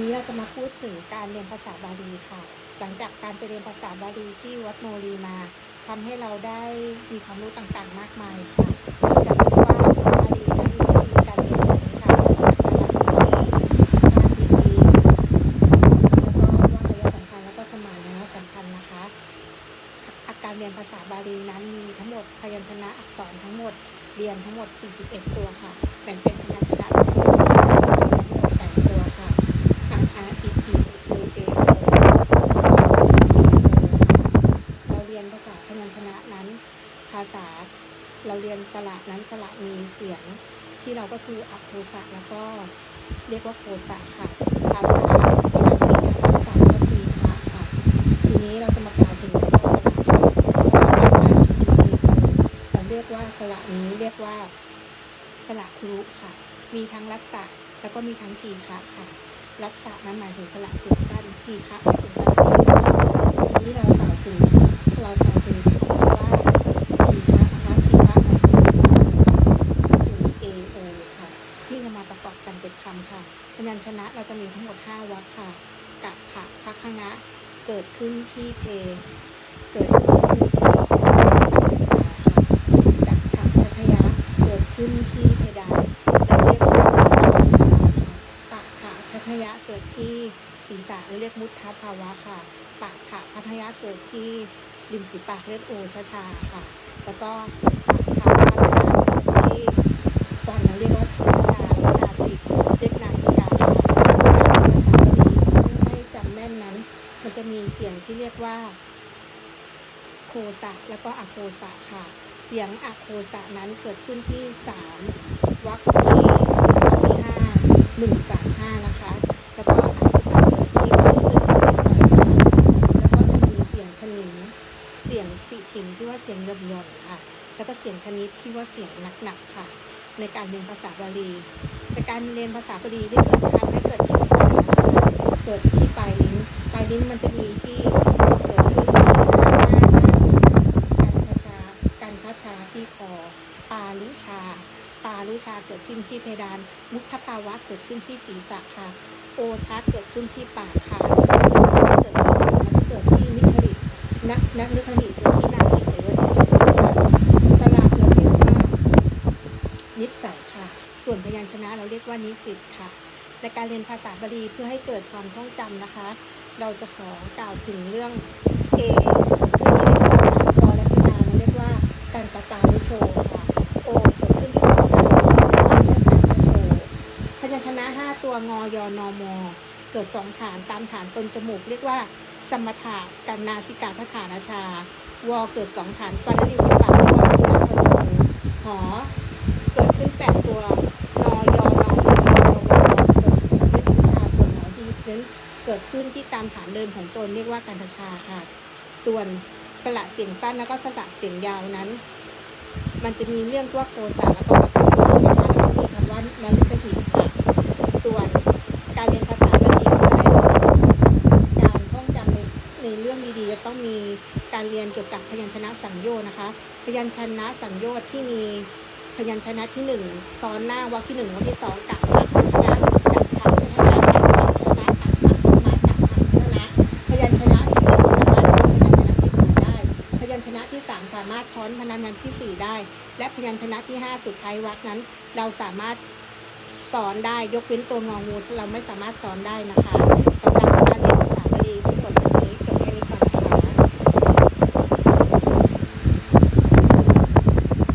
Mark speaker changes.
Speaker 1: นี้เราจะมาพูดถึงการเรียนภาษาบาลีค่ะ หลังจากการไปเรียนภาษาบาลีที่วัดโมลีมาทำให้เราได้มีความรู้ต่างๆ มากมายค่ะจากที่ว่าบาลีนั้นมีการเรียนแบบนี้ค่ะการดีดีแล้วก็วรรณยสัมพันธ์แล้วก็สมานยสัมพันธ์นะคะอาการเรียนภาษาบาลีนั้นมีทั้งหมดพยัญชนะอักษรทั้งหมดเรียนทั้งหมด 41 ตัวค่ะแบ่งเป็นพยัญชนะทั้งหมด8ตัวค่ะอาอาอิอีอูเอโอเราเรี พยัญชนะนั้น ภาษาเราเรียนสระนั้นสระมีเสียงที่เราก็คืออักโคสะแล้วก็เรียกว่าโคสะค่ะภาษาเวลามีการรักษาก็ทีค่ะค่ะทีนี้เราจะมากล่าวถึงสระเราเรียกว่าสระนี้เรียกว่าสระครุค่ะ มีทั้งรัศะแล้วก็มีทั้งทีฆะค่ะ รัศะนั้นหมายถึงสระสียงสั้นทีฆะหมายถึงสระเสียงยาวทีนี้เรากล่าวถึงเรากล่าวถึงว่าทีฆะนะคะทีฆะหมายถึงสระเสียงคือค่ะที่จะมาประกอบกันเป็นคำค่ะพยัญชนะเราจะมีทั้งหมด 5วรรคค่ะกะขะพักขณะเกิดขึ้นที่เพเกิดขึ้นที่จักฉักชัชยะเกิดขึ้นที่เพดานเราเรียกว่าปะขะชัชยะ เกิดที่ ศีรษะเราเรียกมุทธภาวะค่ะปะขะพัทยะเกิดที่ริมฝีปากเรียกโอชชาค่ะ แล้วก็ปะขะพัทยะเกิดที่ฟันเราเรียกว่าชชาลนาสิกเรียกนาสิกาค่ะการเรียนภาษาบาลีเพื่อให้จำแม่นนั้น มันจะมีเสียงที่เรียกว่า โคสะแล้วก็อโคสะค่ะ เสียงอโคสะนั้นเกิดขึ้นที่สามวรรคที่วรรคที่ห้าหนึ่งสามห้านะคะ สียงหย่อนๆค่ะ แล้วก็เสียงคณิตที่ว่าเสียงหนักๆค่ะ ในการเรียนภาษาบาลีในการเรียนภาษาบาลีที่เกิดทำให้เกิดขีดความหมายนะคะเกิดที่ปลายลิ้นปลายลิ้นมันจะมีที่เกิดขึ้นที่หน้าหน้าสุดการคชาการคชาที่คอปาลุชาปาลุชาเกิดขึ้นที่เพดาน มุขภาวะเกิดขึ้นที่ศีรษะค่ะ โอทัศเกิดขึ้นที่ปากค่ะเกิดที่หูแล้วก็เกิดที่นิคริตนักนักนิคริตเกิดที่นาสิกหรือว่าที่จมูกค่ะสระเราเรียกว่า นิ สัยค่ะ ส่วนพยัญชนะเราเรียกว่านิสิตค่ะในการเรียนภาษาบาลีเพื่อให้เกิดความท่องจำนะคะ เราจะขอกล่าวถึงเรื่อง A คือที่สองค่ะพอและพิดาเราเรียกว่าการตตานุโชค่ะ O เกิดขึ้นที่สองค่ะเรียกว่าการตโชพยัญชนะ 5 ตัวงอยอนอมอเกิดสองฐานตามฐานตนจมูก เรียกว่า สมถะกันนาสิกาทฐานาชาวเกิดสองฐานฟันละริมฝีปากเรียกว่าพุทธทโชหอ ขึ้นแปดตัวนอยอนอมอยอเกิดเรียกวิชาส่วนหมอที่เน้นเกิดขึ้นที่ตามฐานเดิมของตนเรียกว่าการทชาค่ะส่วนสระเสียงสั้นแล้วก็สระเสียงยาวนั้น มันจะมีเรื่องตัวโคสาแล้วก็อักโคสานะคะแล้วก็มีคำว่านาริสหิค่ะส่วนการเรียนภาษาบาลีเพื่อให้เกิดการท่องจำในในเรื่องดีๆจะต้องมีการเรียนเกี่ยวกับพยัญชนะสังโยชน์นะคะ พยัญชนะสังโยชน์ที่มี ยัญชนะที่หนึ่งซ้อนหน้าวรรคที่หนึ่งวรรคที่สองกับพัฒนะจับฉับชนะจับพัฒนะตัดพัฒนาจับพัฒนะพยัญชนะที่หนึ่งสามารถซ้อนพยัญชนะที่สองได้พยัญชนะที่สามสามารถท้อนพยัญชนะที่สี่ได้ และพยัญชนะที่ห้าสุดท้ายวรรคนั้น เราสามารถสอนได้ยกเว้นตัวงองูเราไม่สามารถสอนได้นะคะ